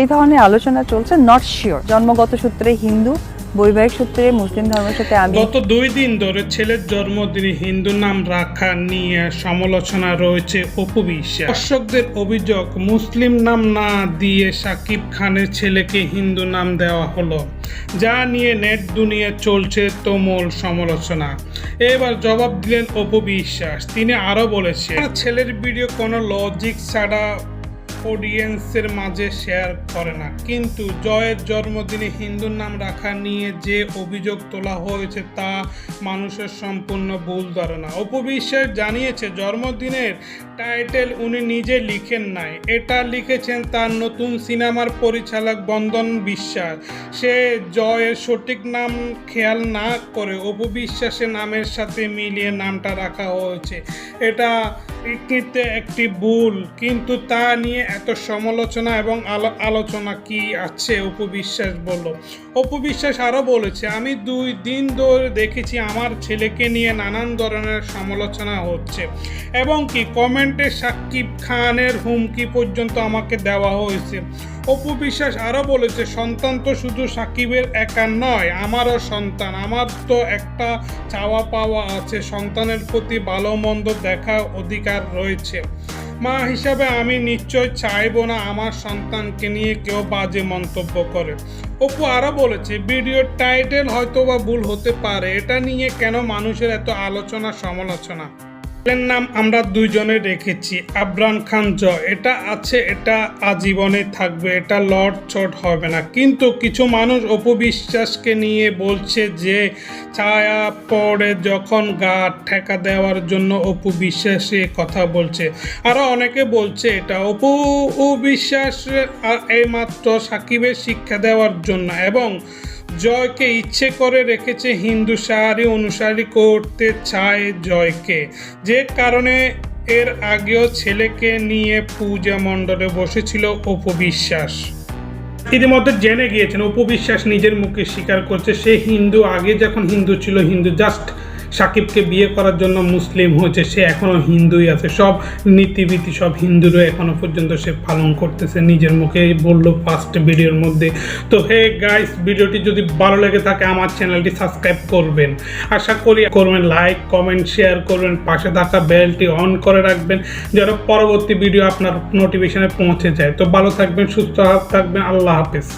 এই ধরনের আলোচনা চলছে নট শিওর জন্মগত সূত্রে হিন্দু, বৈবাহিক সূত্রে মুসলিম ধর্মের সাথে আমি গত দুই দিন ধরে ছেলের জন্মদিনে হিন্দু নাম রাখা নিয়ে সমালোচনা রয়েছে অপবিশ্বাস দর্শকদের অভিযোগ, মুসলিম নাম না দিয়ে সাকিব খানের ছেলেকে হিন্দু নাম দেওয়া হলো, যা নিয়ে নেট দুনিয়া চলছে তুমুল সমালোচনা। এবার জবাব দিলেন অপবিশ্বাস তিনি আরও বলেছেন ছেলের ভিডিও কোনো লজিক ছাড়া অডিয়েন্সের মাঝে শেয়ার করে না। কিন্তু জয়ের জন্মদিনে হিন্দুর নাম রাখা নিয়ে যে অভিযোগ তোলা হয়েছে তা মানুষের সম্পূর্ণ ভুল ধারণা। অপবিশ্বাস জানিয়েছে, জন্মদিনের টাইটেল উনি নিজে লিখেন নাই। এটা লিখেছেন তার নতুন সিনেমার পরিচালক বন্দন বিশ্বাস। সে জয়ের সঠিক নাম খেয়াল না করে অপবিশ্বাসের নামের সাথে মিলিয়ে নামটা রাখা হয়েছে। এটা ইঙ্গিতে একটি ভুল, কিন্তু তা নিয়ে এত সমালোচনা এবং আলো- আলোচনা কি আছে? উপবিশ্বাস বলল। উপবিশ্বাস আরও বলেছে, আমি দুই দিন ধরে দেখেছি আমার ছেলেকে নিয়ে নানান ধরনের সমালোচনা হচ্ছে এবং কি কমেন্টে সাকিব খানের হুমকি পর্যন্ত আমাকে দেওয়া হয়েছে। অপু বিশ্বাস আরও বলেছে, সন্তান তো শুধু সাকিবের একা নয়, আমারও সন্তান। আমার তো একটা চাওয়া পাওয়া আছে, সন্তানের প্রতি ভালো মন্দ দেখা অধিকার রয়েছে। মা হিসাবে আমি নিশ্চয় চাইব না আমার সন্তানকে নিয়ে কেউ বাজে মন্তব্য করে। অপু আরও বলেছে ভিডিওর টাইটেল হয়তো বা ভুল হতে পারে। এটা নিয়ে কেন মানুষের এত আলোচনা সমালোচনা এর নাম আমরা দুইজনে রেখেছি। আবরান খান জ এটা আছে, এটা আজীবনে থাকবে, এটা লট চট হবে না। কিন্তু কিছু মানুষ অপবিশ্বাসকে নিয়ে বলছে যে, ছায়া পড়ে যখন গা ঠেকা দেওয়ার জন্য অপু বিশ্বাস এ কথা বলছে। আরও অনেকে বলছে, এটা অপু বিশ্বাস এইমাত্র সাকিবের শিক্ষা দেওয়ার জন্য। এবং জয়কে ইচ্ছে করে রেখেছে হিন্দু সাহারি অনুসারী করতে চায় জয়কে। যে কারণে এর আগেও ছেলেকে নিয়ে পূজা মণ্ডলে বসেছিল অপবিশ্বাস ইতিমধ্যে জেনে গিয়েছেন উপবিশ্বাস নিজের মুখে স্বীকার করছে, সে হিন্দু, আগে যখন হিন্দু ছিল, হিন্দু জাস্ট সাকিবকে বিয়ে করার জন্য মুসলিম হয়েছে, সে এখনও হিন্দুই আছে। সব নীতিবিধি, সব হিন্দুরও এখনও পর্যন্ত সে পালন করতেছে নিজের মুখে। বলল ফার্স্ট ভিডিওর মধ্যে। তো হে গাইস ভিডিওটি যদি ভালো লেগে থাকে, আমার চ্যানেলটি সাবস্ক্রাইব করবেন। আশা করি করবেন লাইক কমেন্ট শেয়ার করবেন, পাশে থাকা বেলটি অন করে রাখবেন, যেন পরবর্তী ভিডিও আপনার নোটিফিকেশনে পৌঁছে যায়। তো ভালো থাকবেন, সুস্থ থাকবেন, আল্লাহ হাফেজ।